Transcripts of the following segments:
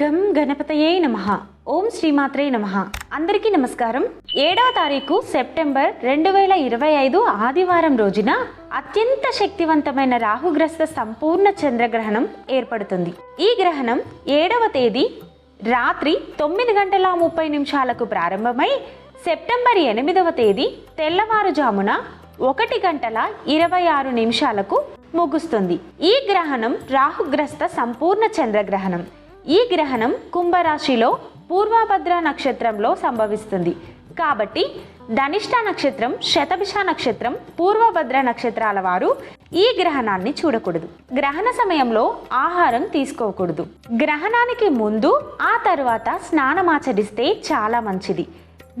గం గణపతయే నమ. ఓం శ్రీమాత్రే నమ. అందరికీ నమస్కారం. ఏడవ తారీఖు సెప్టెంబర్ రెండు వేల ఇరవై ఐదు ఆదివారం రోజున అత్యంత శక్తివంతమైన రాహుగ్రస్త సంపూర్ణ చంద్రగ్రహణం ఏర్పడుతుంది. ఈ గ్రహణం ఏడవ తేదీ రాత్రి తొమ్మిది గంటల ముప్పై నిమిషాలకు ప్రారంభమై సెప్టెంబర్ ఎనిమిదవ తేదీ తెల్లవారుజామున ఒకటి గంటల ఇరవై ఆరు నిమిషాలకు ముగుస్తుంది. ఈ గ్రహణం రాహుగ్రస్త సంపూర్ణ చంద్రగ్రహణం. ఈ గ్రహణం కుంభరాశిలో పూర్వభద్ర నక్షత్రంలో సంభవిస్తుంది. కాబట్టి ధనిష్ట నక్షత్రం శతభిష నక్షత్రం పూర్వభద్ర నక్షత్రాల వారు ఈ గ్రహణాన్ని చూడకూడదు. గ్రహణ సమయంలో ఆహారం తీసుకోకూడదు. గ్రహణానికి ముందు ఆ తర్వాత స్నానమాచరిస్తే చాలా మంచిది.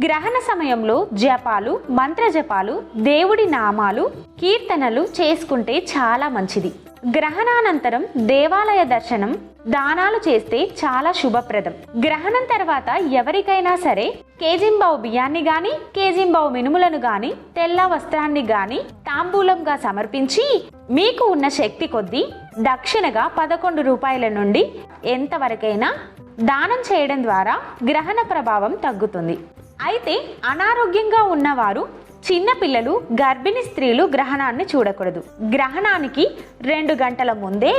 గ్రహణ సమయంలో జపాలు మంత్ర జపాలు దేవుడి నామాలు కీర్తనలు చేసుకుంటే చాలా మంచిది. గ్రహణానంతరం దేవాలయ దర్శనం దానాలు చేస్తే చాలా శుభప్రదం. గ్రహణం తర్వాత ఎవరికైనా సరే కేజింబావు బియ్యాన్ని గాని కేజింబావు మినుములను గాని తెల్ల వస్త్రాన్ని గాని తాంబూలంగా సమర్పించి మీకు ఉన్న శక్తి కొద్దీ దక్షిణగా పదకొండు రూపాయల నుండి ఎంతవరకైనా దానం చేయడం ద్వారా గ్రహణ ప్రభావం తగ్గుతుంది. అయితే అనారోగ్యంగా ఉన్నవారు చిన్నపిల్లలు గర్భిణీ స్త్రీలు గ్రహణాన్ని చూడకూడదు. గ్రహణానికి రెండు గంటల ముందే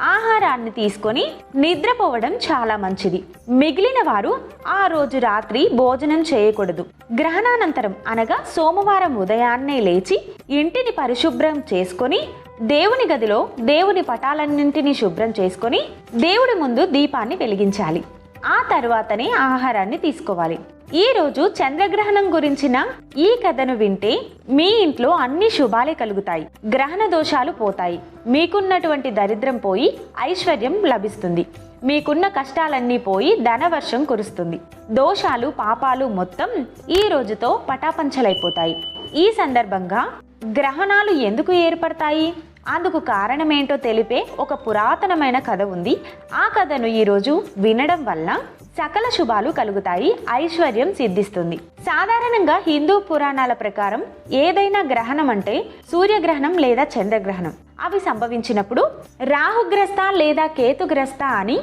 ఆహారాన్ని తీసుకొని నిద్రపోవడం చాలా మంచిది. మిగిలిన వారు ఆ రోజు రాత్రి భోజనం చేయకూడదు. గ్రహణానంతరం అనగా సోమవారం ఉదయాన్నే లేచి ఇంటిని పరిశుభ్రం చేసుకొని దేవుని గదిలో దేవుని పటాలన్నింటినీ శుభ్రం చేసుకొని దేవుడి ముందు దీపాన్ని వెలిగించాలి. ఆ తర్వాతనే ఆహారాన్ని తీసుకోవాలి. ఈ రోజు చంద్రగ్రహణం గురించిన ఈ కథను వింటే మీ ఇంట్లో అన్ని శుభాలే కలుగుతాయి. గ్రహణ దోషాలు పోతాయి. మీకున్నటువంటి దరిద్రం పోయి ఐశ్వర్యం లభిస్తుంది. మీకున్న కష్టాలన్నీ పోయి ధనవర్షం కురుస్తుంది. దోషాలు పాపాలు మొత్తం ఈ రోజుతో పటాపంచలైపోతాయి. ఈ సందర్భంగా గ్రహణాలు ఎందుకు ఏర్పడతాయి? అందుకు కారణమేంటో తెలిపే ఒక పురాతనమైన కథ ఉంది. ఆ కథను ఈరోజు వినడం వల్ల సకల శుభాలు కలుగుతాయి ఐశ్వర్యం సిద్ధిస్తుంది. సాధారణంగా హిందూ పురాణాల ప్రకారం ఏదైనా గ్రహణం అంటే సూర్యగ్రహణం లేదా చంద్రగ్రహణం. అవి సంభవించినప్పుడు రాహుగ్రస్త లేదా కేతుగ్రస్త అని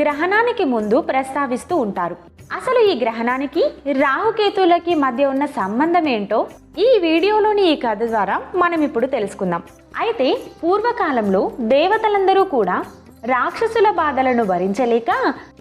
గ్రహణానికి ముందు ప్రస్తావిస్తూ ఉంటారు. అసలు ఈ గ్రహణానికి రాహుకేతులకి మధ్య ఉన్న సంబంధం ఏంటో ఈ వీడియోలోని ఈ కథ ద్వారా మనం ఇప్పుడు తెలుసుకుందాం. అయితే పూర్వకాలంలో దేవతలందరూ కూడా రాక్షసుల బాధలను భరించలేక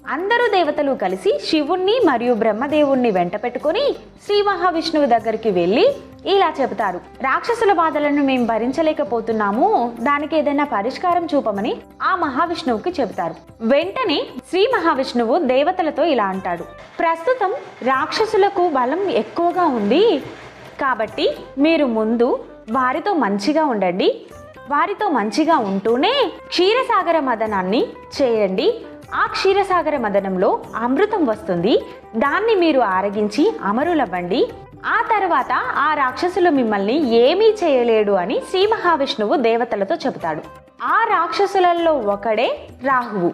అందరూ దేవతలు కలిసి శివుణ్ణి మరియు బ్రహ్మదేవుణ్ణి వెంట పెట్టుకొని శ్రీ మహావిష్ణువు దగ్గరికి వెళ్ళి ఇలా చెబుతారు. రాక్షసుల బాధలను మేము భరించలేకపోతున్నాము. దానికి ఏదైనా పరిష్కారం చూపమని ఆ మహావిష్ణువుకి చెబుతారు. వెంటనే శ్రీ మహావిష్ణువు దేవతలతో ఇలా అంటాడు. ప్రస్తుతం రాక్షసులకు బలం ఎక్కువగా ఉంది. కాబట్టి మీరు ముందు వారితో మంచిగా ఉండండి. వారితో మంచిగా ఉంటూనే క్షీరసాగర మదనాన్ని చేయండి. ఆ క్షీరసాగర మదనంలో అమృతం వస్తుంది. దాన్ని మీరు ఆరగించి అమరులవ్వండి. ఆ తర్వాత ఆ రాక్షసులు మిమ్మల్ని ఏమీ చేయలేడు అని శ్రీ మహావిష్ణువు దేవతలతో చెబుతాడు. ఆ రాక్షసులలో ఒకడే రాహువు.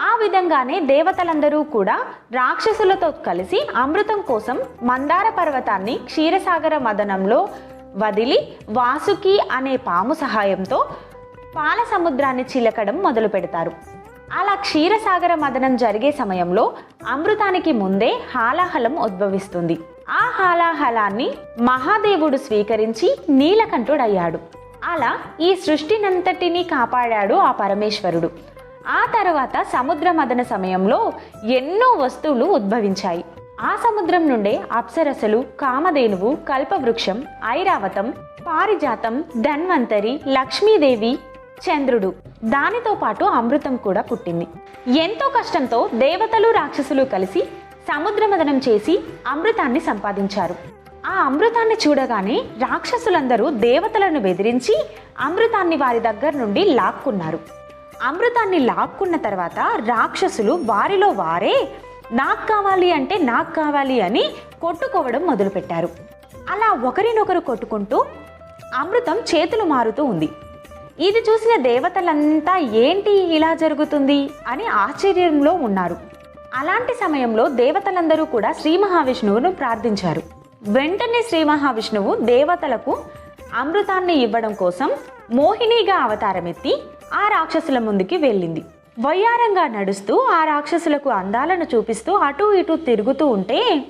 ఆ విధంగానే దేవతలందరూ కూడా రాక్షసులతో కలిసి అమృతం కోసం మందార పర్వతాన్ని క్షీరసాగర మదనంలో వదిలి వాసుకి అనే పాము సహాయంతో పాల సముద్రాన్ని చిలకడం మొదలు పెడతారు. అలా క్షీరసాగర మదనం జరిగే సమయంలో అమృతానికి ముందే హాలాహలం ఉద్భవిస్తుంది. ఆ హాలాహలాన్ని మహాదేవుడు స్వీకరించి నీలకంఠుడయ్యాడు. అలా ఈ సృష్టినంతటినీ కాపాడాడు ఆ పరమేశ్వరుడు. ఆ తర్వాత సముద్ర మదన సమయంలో ఎన్నో వస్తువులు ఉద్భవించాయి. ఆ సముద్రం నుండే అప్సరసలు కామధేనువు కల్పవృక్షం ఐరావతం పారిజాతం ధన్వంతరి లక్ష్మీదేవి చంద్రుడు. దానితో పాటు అమృతం కూడా పుట్టింది. ఎంతో కష్టంతో దేవతలు రాక్షసులు కలిసి సముద్రమదనం చేసి అమృతాన్ని సంపాదించారు. ఆ అమృతాన్ని చూడగానే రాక్షసులందరూ దేవతలను బెదిరించి అమృతాన్ని వారి దగ్గర నుండి లాక్కున్నారు. అమృతాన్ని లాక్కున్న తర్వాత రాక్షసులు వారిలో వారే నాకు కావాలి అంటే నాకు కావాలి అని కొట్టుకోవడం మొదలుపెట్టారు. అలా ఒకరినొకరు కొట్టుకుంటూ అమృతం చేతులు మారుతూ ఉంది. ఇది చూసిన దేవతలంతా ఏంటి ఇలా జరుగుతుంది అని ఆశ్చర్యంలో ఉన్నారు. అలాంటి సమయంలో దేవతలందరూ కూడా శ్రీ మహావిష్ణువును ప్రార్థించారు. వెంటనే శ్రీ మహావిష్ణువు దేవతలకు అమృతాన్ని ఇవ్వడం కోసం మోహినిగా అవతారమెత్తి ఆ రాక్షసుల ముందుకి వెళ్ళింది. వయ్యారంగా నడుస్తూ ఆ రాక్షసులకు అందాలను చూపిస్తూ అటూ ఇటూ తిరుగుతూ ఉంటే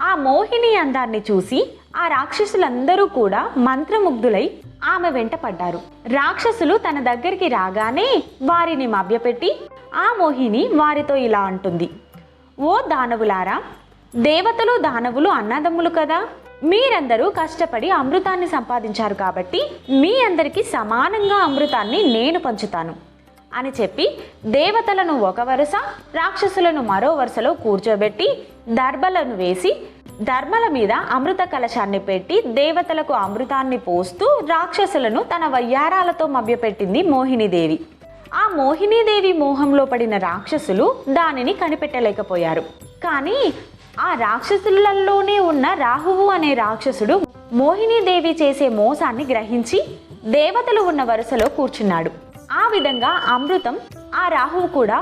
ఆ మోహిని అందాన్ని చూసి ఆ రాక్షసులందరూ కూడా మంత్రముగ్ధులై ఆమె వెంట పడ్డారు. రాక్షసులు తన దగ్గరికి రాగానే వారిని మభ్యపెట్టి ఆ మోహిని వారితో ఇలా అంటుంది. ఓ దానవులారా దేవతలు దానవులు అన్నదమ్ములు కదా. మీరందరూ కష్టపడి అమృతాన్ని సంపాదించారు కాబట్టి మీ అందరికీ సమానంగా అమృతాన్ని నేను పంచుతాను. అని చెప్పి దేవతలను ఒక వరుస రాక్షసులను మరో వరుసలో కూర్చోబెట్టి దర్భలను వేసి ధర్మల మీద అమృత కలశాన్ని పెట్టి దేవతలకు అమృతాన్ని పోస్తూ రాక్షసులను తన వయ్యారాలతో మభ్యపెట్టింది మోహినీదేవి. ఆ మోహినీదేవి మోహంలో పడిన రాక్షసులు దానిని కనిపెట్టలేకపోయారు. కానీ ఆ రాక్షసులలోనే ఉన్న రాహువు అనే రాక్షసుడు మోహినీదేవి చేసే మోసాన్ని గ్రహించి దేవతలు ఉన్న వరుసలో కూర్చున్నాడు. ఆ విధంగా అమృతం ఆ రాహువు కూడా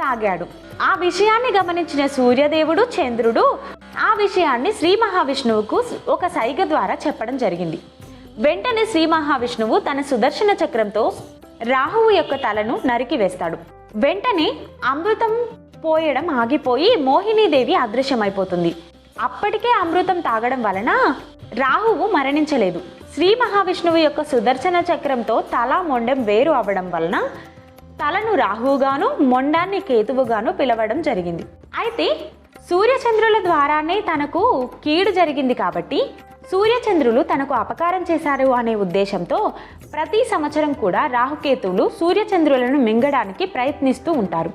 తాగాడు. ఆ విషయాన్ని గమనించిన సూర్యదేవుడు చంద్రుడు ఆ విషయాన్ని శ్రీ మహావిష్ణువుకు ఒక సైగ ద్వారా చెప్పడం జరిగింది. వెంటనే శ్రీ మహావిష్ణువు తన సుదర్శన చక్రంతో రాహువు యొక్క తలను నరికి వేస్తాడు. వెంటనే అమృతం పోయడం ఆగిపోయి మోహినీదేవి అదృశ్యమైపోతుంది. అప్పటికే అమృతం తాగడం వలన రాహువు మరణించలేదు. శ్రీ మహావిష్ణువు యొక్క సుదర్శన చక్రంతో తల మొండెం వేరు అవ్వడం వలన తలను రాహువుగాను మొండాన్ని కేతువుగాను పిలవడం జరిగింది. అయితే సూర్యచంద్రుల ద్వారానే తనకు కీడు జరిగింది కాబట్టి సూర్యచంద్రులు తనకు అపకారం చేశారు అనే ఉద్దేశంతో ప్రతి సంవత్సరం కూడా రాహుకేతువులు సూర్యచంద్రులను మింగడానికి ప్రయత్నిస్తూ ఉంటారు.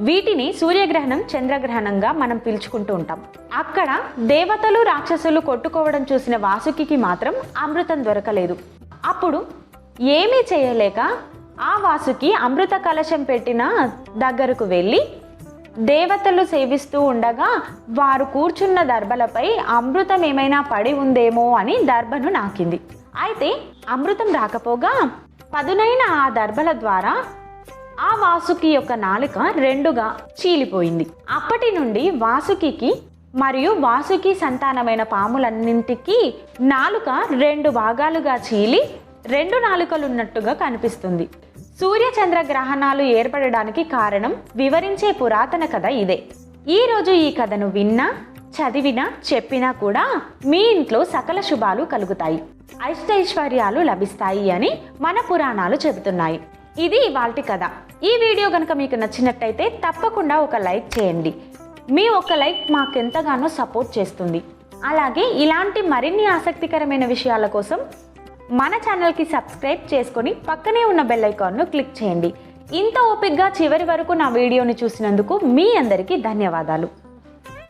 వీటిని సూర్యగ్రహణం చంద్రగ్రహణంగా మనం పిలుచుకుంటూ ఉంటాం. అక్కడ దేవతలు రాక్షసులు కొట్టుకోవడం చూసిన వాసుకి మాత్రం అమృతం దొరకలేదు. అప్పుడు ఏమీ చేయలేక ఆ వాసుకి అమృత కలశం పెట్టిన దగ్గరకు వెళ్ళి దేవతలు సేవిస్తూ ఉండగా వారు కూర్చున్న దర్భలపై అమృతం ఏమైనా పడి ఉందేమో అని దర్భను నాకింది. అయితే అమృతం రాకపోగా పదునైన ఆ దర్భల ద్వారా ఆ వాసుకి యొక్క నాలుక రెండుగా చీలిపోయింది. అప్పటి నుండి వాసుకి మరియు వాసుకి సంతానమైన పాములన్నింటికి నాలుక రెండు భాగాలుగా చీలి రెండు నాలుకలున్నట్టుగా కనిపిస్తుంది. సూర్య చంద్ర గ్రహణాలు ఏర్పడడానికి కారణం వివరించే పురాతన కథ ఇదే. ఈ రోజు ఈ కథను విన్నా చదివినా చెప్పినా కూడా మీ ఇంట్లో సకల శుభాలు కలుగుతాయి. అష్టైశ్వర్యాలు లభిస్తాయి అని మన పురాణాలు చెబుతున్నాయి. ఇది ఇవాల్టి కథ. ఈ వీడియో కనుక మీకు నచ్చినట్టయితే తప్పకుండా ఒక లైక్ చేయండి. మీ ఒక లైక్ మాకెంతగానో సపోర్ట్ చేస్తుంది. అలాగే ఇలాంటి మరిన్ని ఆసక్తికరమైన విషయాల కోసం మన ఛానల్కి సబ్స్క్రైబ్ చేసుకొని పక్కనే ఉన్న బెల్ ఐకాన్ను క్లిక్ చేయండి. ఇంత ఓపిక్గా చివరి వరకు నా వీడియోని చూసినందుకు మీ అందరికీ ధన్యవాదాలు.